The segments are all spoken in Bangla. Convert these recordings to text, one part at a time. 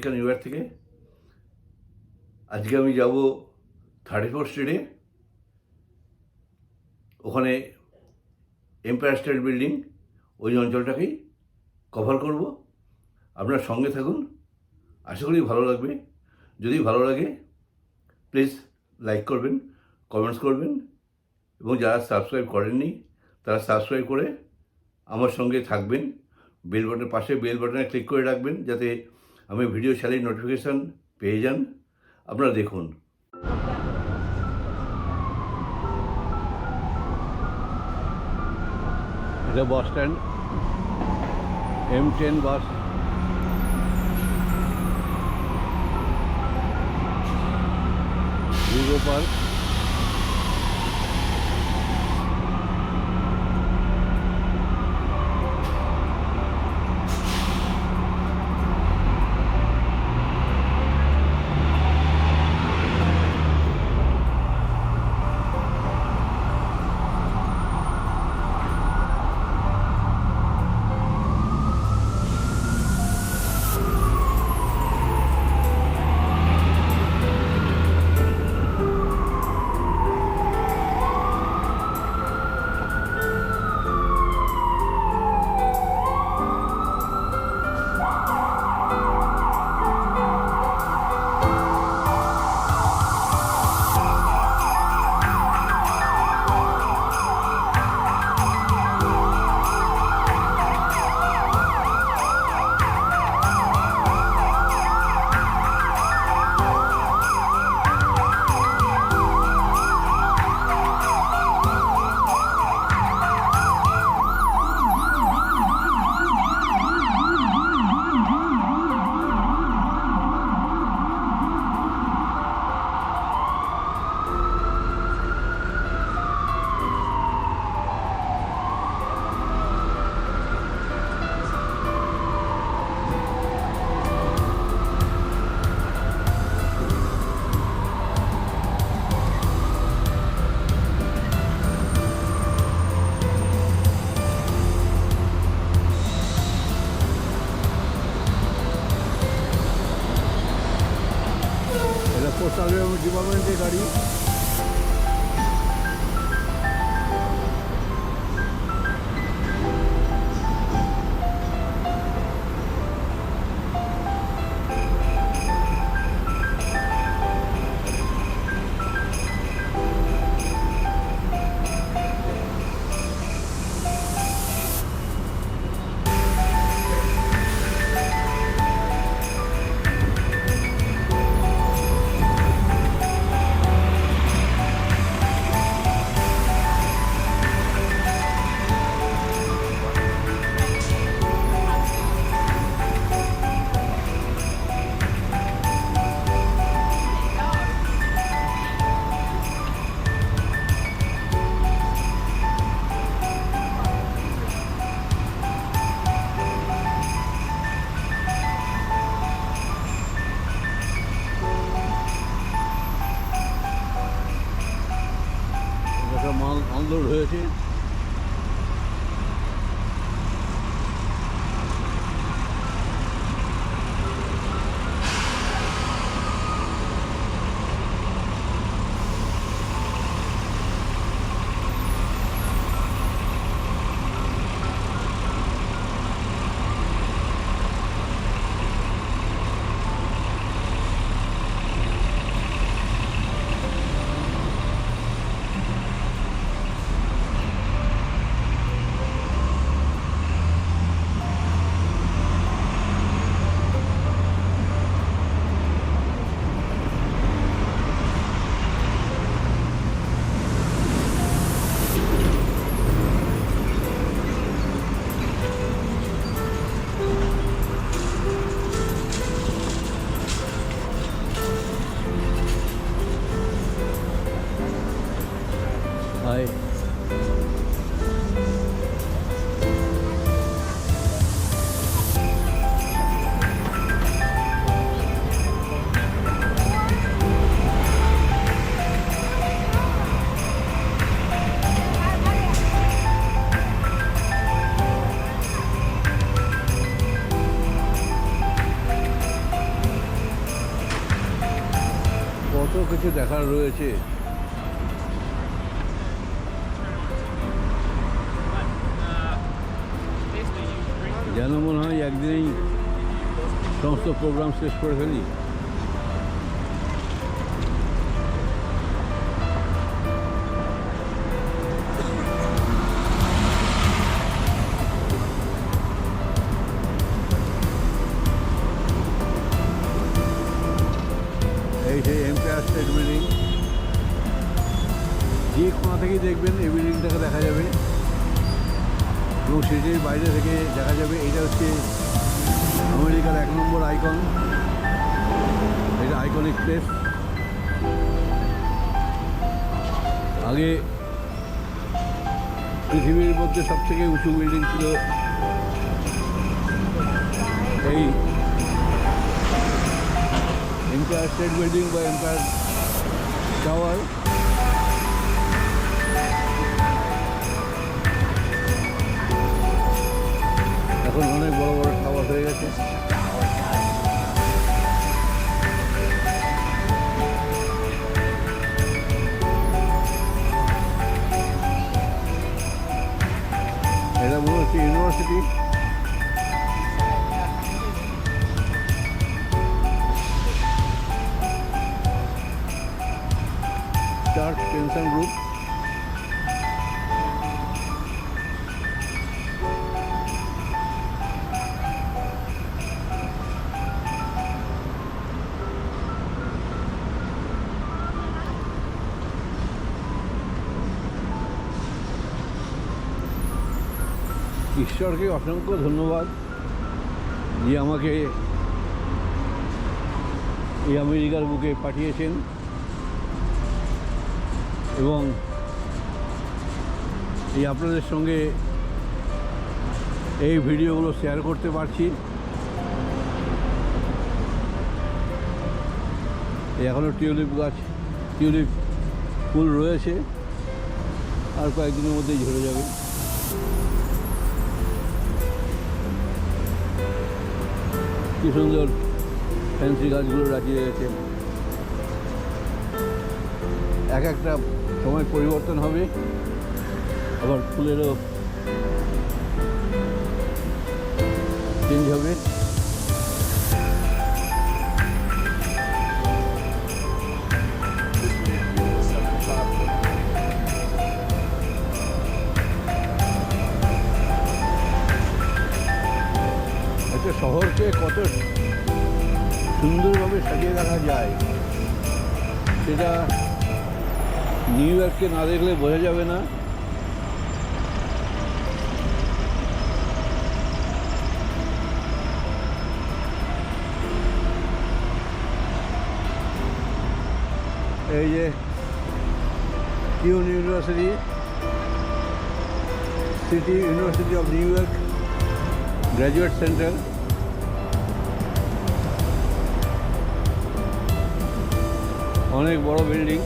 চৌধুরী নিউ থেকে। আজকে আমি যাব থার্টি ফোর স্ট্রিটে। ওখানে এম্পায়ার স্টেট বিল্ডিং, ওই অঞ্চলটাকেই কভার করব। আপনার সঙ্গে থাকুন। আশা করি ভালো লাগবে। যদি ভালো লাগে, প্লিজ লাইক করবেন, কমেন্টস করবেন। এবং যারা সাবস্ক্রাইব করেননি, তারা সাবস্ক্রাইব করে আমার সঙ্গে থাকবেন। বেল বাটনের পাশে বেল বাটনে ক্লিক করে রাখবেন, যাতে আমি ভিডিও ছাড়লেই নোটিফিকেশান পেয়ে যান আপনারা দেখুন এটা bus stand M ten bus দুর্গ পার্ক কিছু রয়েছে। যেন মনে হয় একদিনেই সমস্ত প্রোগ্রাম শেষ করে ফেলি। থেকেই দেখবেন এই বিল্ডিংটাকে দেখা যাবে। এবং সিটির বাইরে থেকে দেখা যাবে এটা হচ্ছে আমেরিকার এক নম্বর আইকন এটা আইকনিক প্লেস আগে পৃথিবীর মধ্যে সব থেকে উঁচু বিল্ডিং ছিল এই এম্পায়ার স্টেট বিল্ডিং বা এম্পায়ার টাওয়ার চার্চ পেনশন গ্রুপ ঈশ্বরকে অসংখ্য ধন্যবাদ যে আমাকে এই আমেরিকার বুকে পাঠিয়েছেন। এবং এই আপনাদের সঙ্গে এই ভিডিওগুলো শেয়ার করতে পারছি। এখনও টিউলিপ গাছ, টিউলিপ ফুল রয়েছে। আর কয়েকদিনের মধ্যেই ঝরে যাবে। কি সুন্দর ফ্যান্সি গাছগুলো রাখিয়ে রেখেছে এক একটা সময় পরিবর্তন হবে। আবার ফুলেরও চেঞ্জ হবে। শহরকে কত সুন্দরভাবে সাজিয়ে রাখা যায় সেটা নিউ ইয়র্ককে না দেখলে বোঝা যাবে না এই যে CUNY university city university of New York graduate center অনেক বড় বিল্ডিং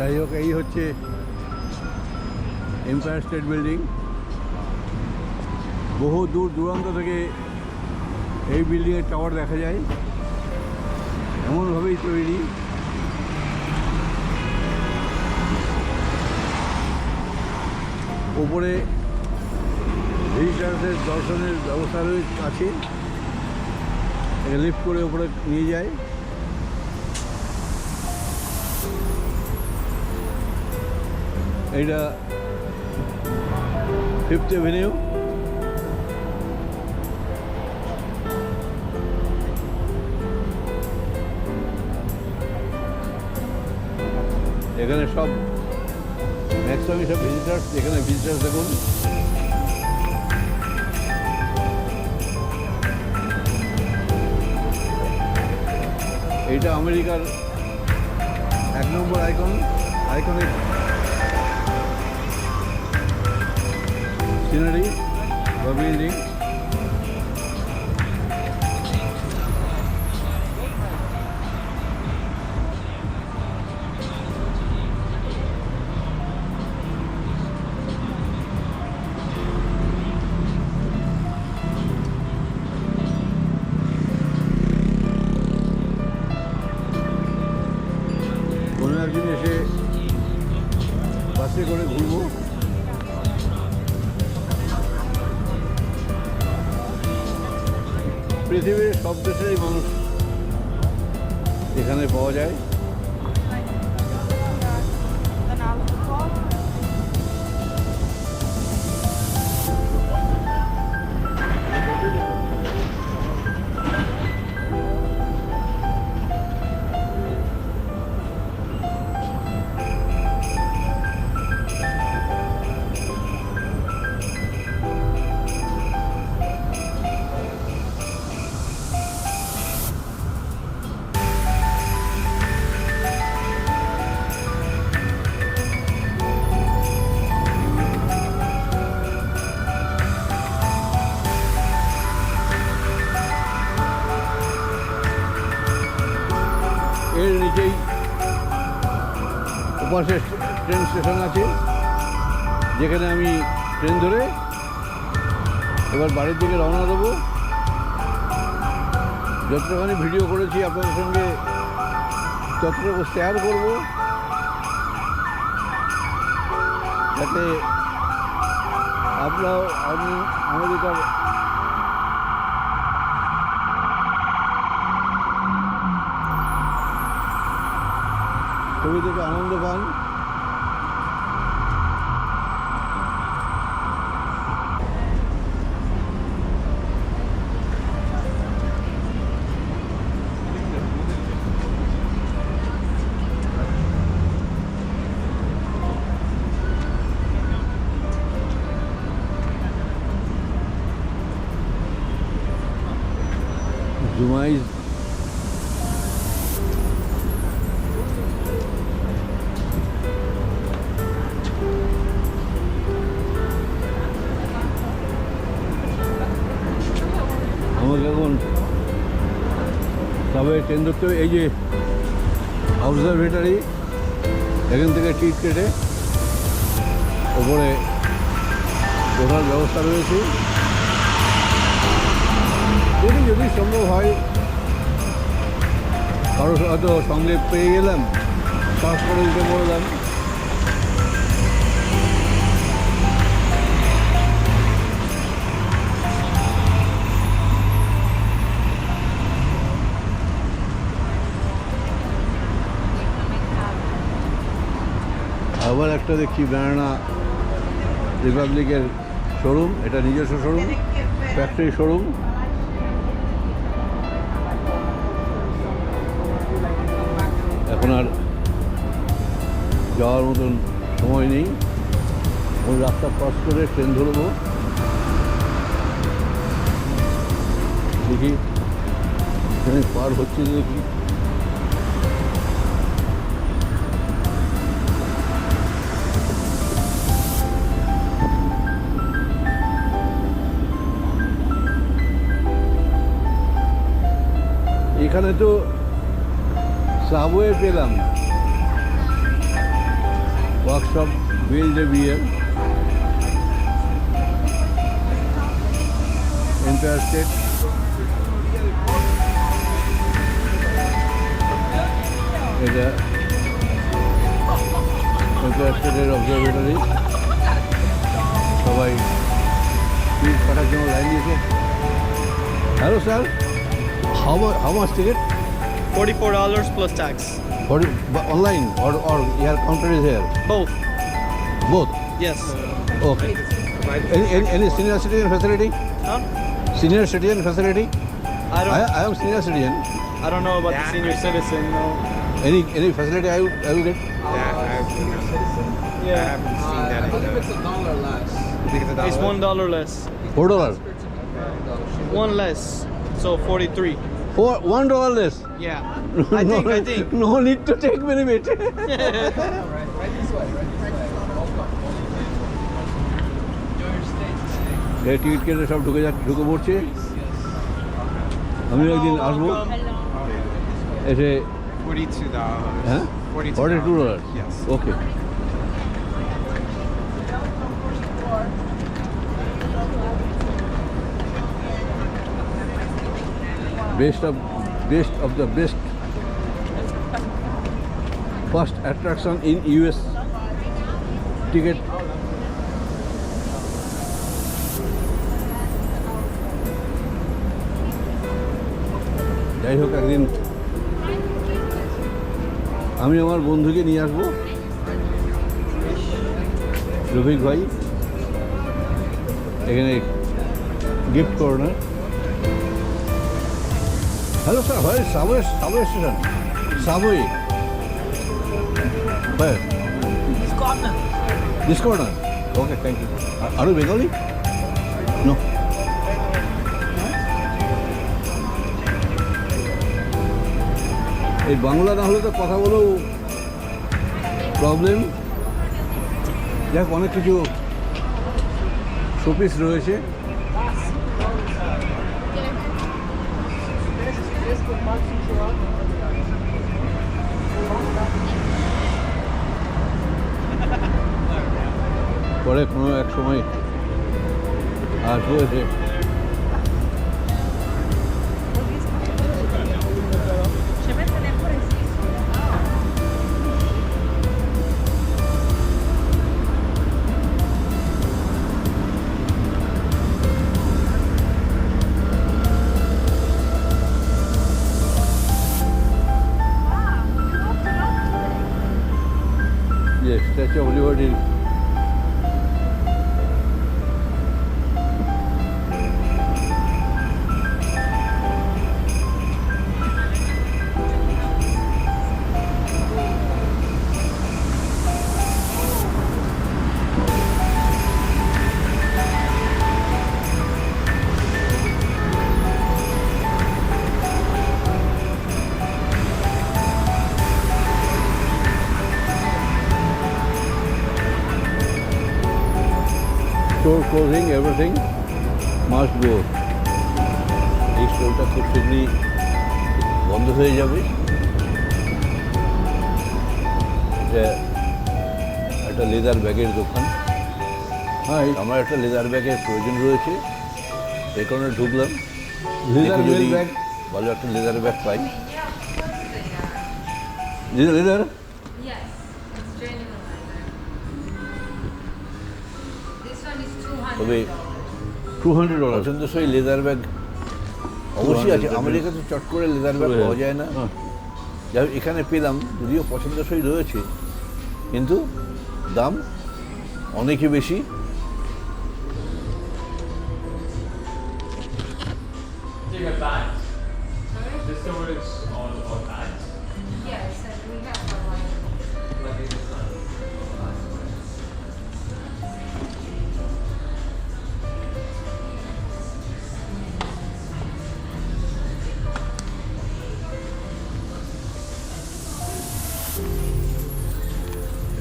যাই হোক, এই হচ্ছে এম্পায়ার স্টেট বিল্ডিং বহু দূর দূরান্ত থেকে এই বিল্ডিংয়ের টাওয়ার দেখা যায়। এমনভাবেই তৈরি। ওপরে ভিজিটার্সের দর্শনের ব্যবস্থা রয়েছে, আছে। লিফট করে ওপরে নিয়ে যায়। এইটা ফিফথ এভিনিউ এখানে সব ম্যাক্সিমাম সব ভিজিটার্স এখানে ভিজিটার্স দেখুন। এইটা আমেরিকার এক নম্বর আইকন আইকনিক সিনারি বা এখানে পাওয়া যায়। ওপাশে ট্রেন স্টেশন আছে। যেখানে আমি ট্রেন ধরে এবার বাড়ির দিকে রওনা দেবো। যতখানি ভিডিও করেছি আপনাদের সঙ্গে, ততটুকু শেয়ার করব। যাতে আপনারাও আমি আমেরিকার ছবি থেকে আনন্দ পান। ট্রেন এই যে অবজারভেটারি এখান থেকে টিট কেটে ওপরে ওঠার ব্যবস্থা রয়েছে। দেখি যদি সম্ভব হয়, কারও হয়তো সঙ্গে পেয়ে গেলাম, পাস করে দিতে বললাম আবার একটা দেখছি ব্যানানা রিপাবলিকের শোরুম, এটা নিজস্ব শোরুম ফ্যাক্টরি শোরুম। এখন আর যাওয়ার মতন সময় নেই। ওই রাস্তা ক্রস করে ট্রেন ধরবো দেখি ট্রেন পার হচ্ছে দেখি এখানে তো সাবওয়ে পেলাম a beer. Empire State. এটা এম্পায়ার স্টেটের অবজারভেটরি সবাই কাটার জন্য লাইন দিয়েছে hello sir How, how much ticket? Forty-four dollars plus tax. For, but online or, or your counter is here? Both. Both? Yes. Okay. Any, any, any senior citizen facility? Huh? Senior citizen facility? I don't. I, I am senior citizen. I don't know about the senior citizen. No. Any any facility I will, I will get? Yeah, I have senior citizen. Yeah. I haven't seen that. I believe it's a dollar less. It's? It's one dollar less. Four dollars. One less. So forty-three. Four one dollar less. Yeah. I think. I think. No need to take many minutes. Right this way, right this way. Ticket কেটে সব ঢুকে যাচ্ছে ঢুকে পড়ছে আমি একদিন আসব এসে Forty-two dollars. হ্যাঁ Forty-two forty two dollar Yes. Okay best of best of the best first attraction in US ticket যাই হোক একদিন আমি আমার বন্ধুকে নিয়ে আসব। রফিক ভাই, এখানে গিফট কর্নার হ্যালো স্যার হয় সাবওয়ে সাবওয়ে স্টেশন সাবওয়ে হ্যাঁ this corner okay thank you আরও বেঙ্গলি? নো এই বাংলা না হলে তো কথা বলেও প্রবলেম যাক, অনেক কিছু শোপিস রয়েছে। পরে কোনো এক সময় আসব এসে Ci mette pure sì. বন্ধ হয়ে যাবে। এটা একটা লেদার ব্যাগের দোকান। হ্যাঁ আমার একটা লেদার ব্যাগের প্রয়োজন রয়েছে। এই কারণে ঢুকলাম। যদি bag? ভালো একটা লেদার ব্যাগ পাই। Leather leather. তবে টু হান্ড্রেড ডলার পছন্দসই লেদার ব্যাগ অবশ্যই আছে। আমেরিকাতে চট করে লেদার ব্যাগ পাওয়া যায় না। যাই হোক, এখানে পেলাম যদিও পছন্দসই রয়েছে কিন্তু দাম অনেকই বেশি।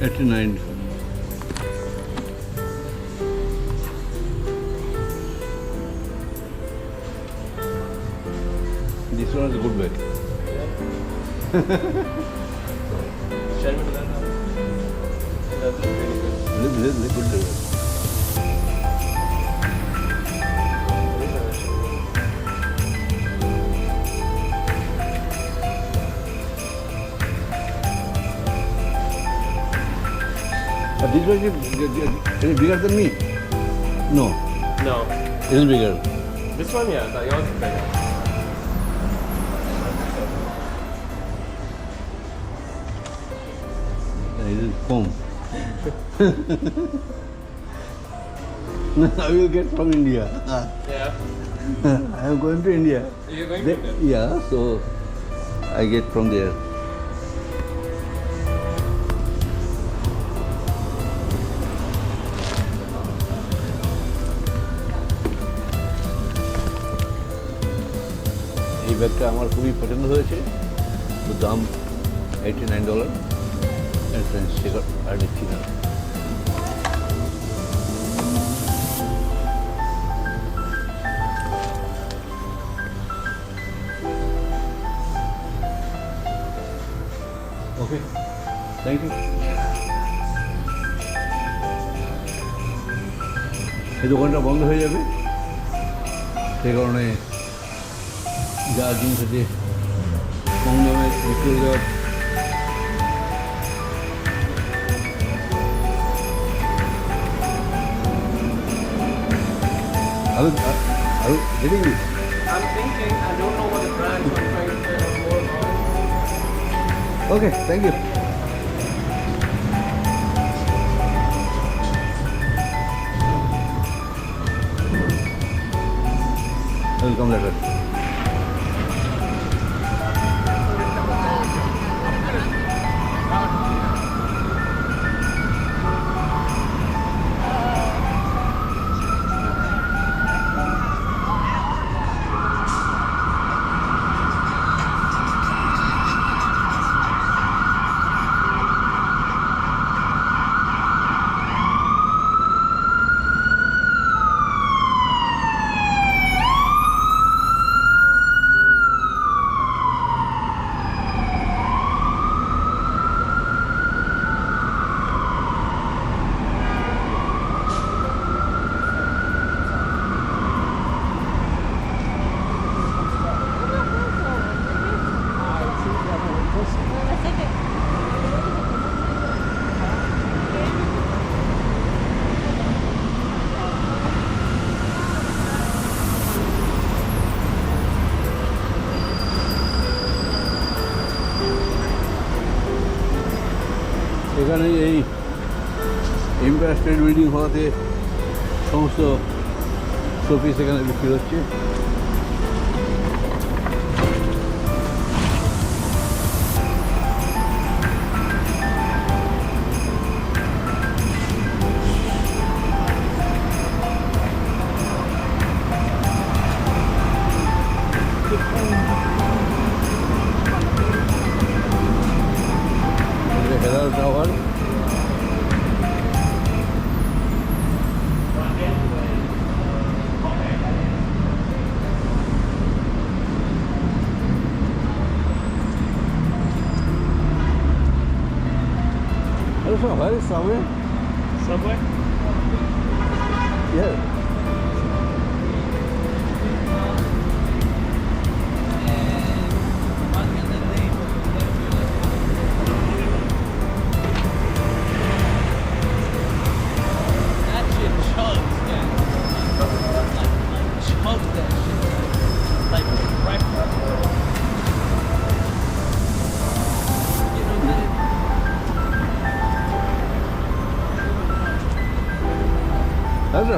89 this one is a good bag this it bigger than me. No, No. it is bigger. This one, yeah, that yours is bigger. It is foam. I will get from India. Yeah. I am going to India. You're going They- to yeah, so I get from there. ব্যাগটা আমার খুবই পছন্দ হয়েছে। তো দাম এইটি নাইন ডলার আর ওকে থ্যাংক ইউ এই দোকানটা বন্ধ হয়ে যাবে। সে কারণে Jogging today. Are you, are you getting? I'm thinking, I don't know what the brand, is, I'm trying to more. Okay, thank you. Later. Empire হওয়াতে সমস্ত শোপিস এখানে বিক্রি হচ্ছে।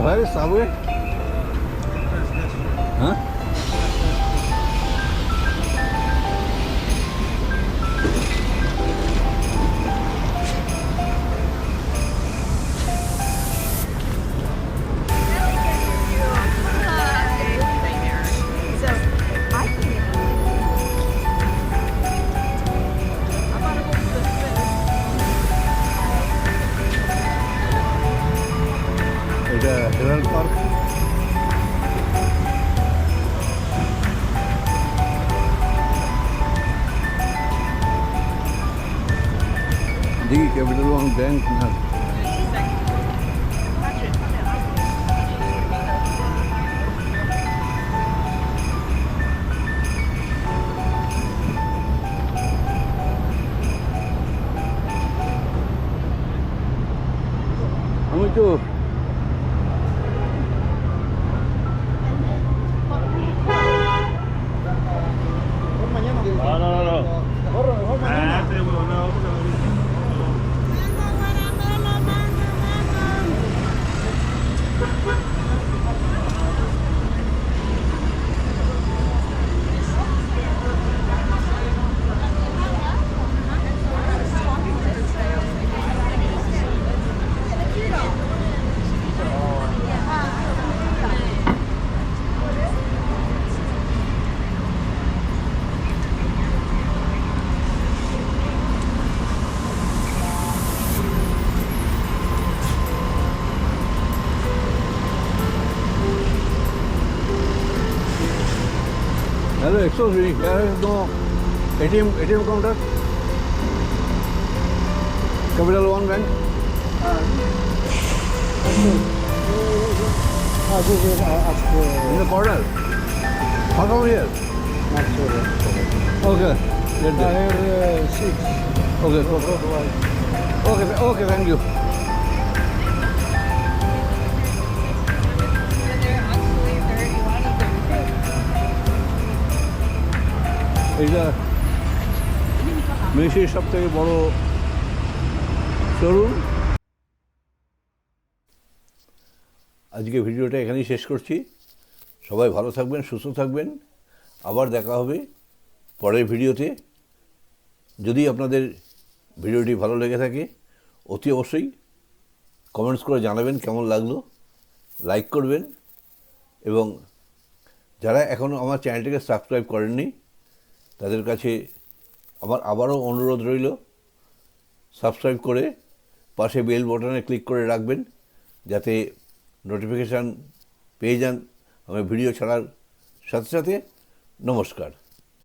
हमारे सामने এটা হেরাল পার্ক দেখি ক্যাপিটাল ব্যাংক না। Hello, excuse me, here is এটা মেসির সব থেকে বড় শোরুম আজকে ভিডিওটা এখানেই শেষ করছি। সবাই ভালো থাকবেন, সুস্থ থাকবেন। আবার দেখা হবে পরের ভিডিওতে। যদি আপনাদের ভিডিওটি ভালো লেগে থাকে, অতি অবশ্যই কমেন্টস করে জানাবেন কেমন লাগল। লাইক করবেন। এবং যারা এখনও আমার চ্যানেলটিকে সাবস্ক্রাইব করেননি তাদের কাছে আমার আবারও অনুরোধ রইল সাবস্ক্রাইব করে পাশে বেল বটনে ক্লিক করে রাখবেন, যাতে নোটিফিকেশান পেয়ে যান আমার ভিডিও ছাড়ার সাথে সাথে। নমস্কার।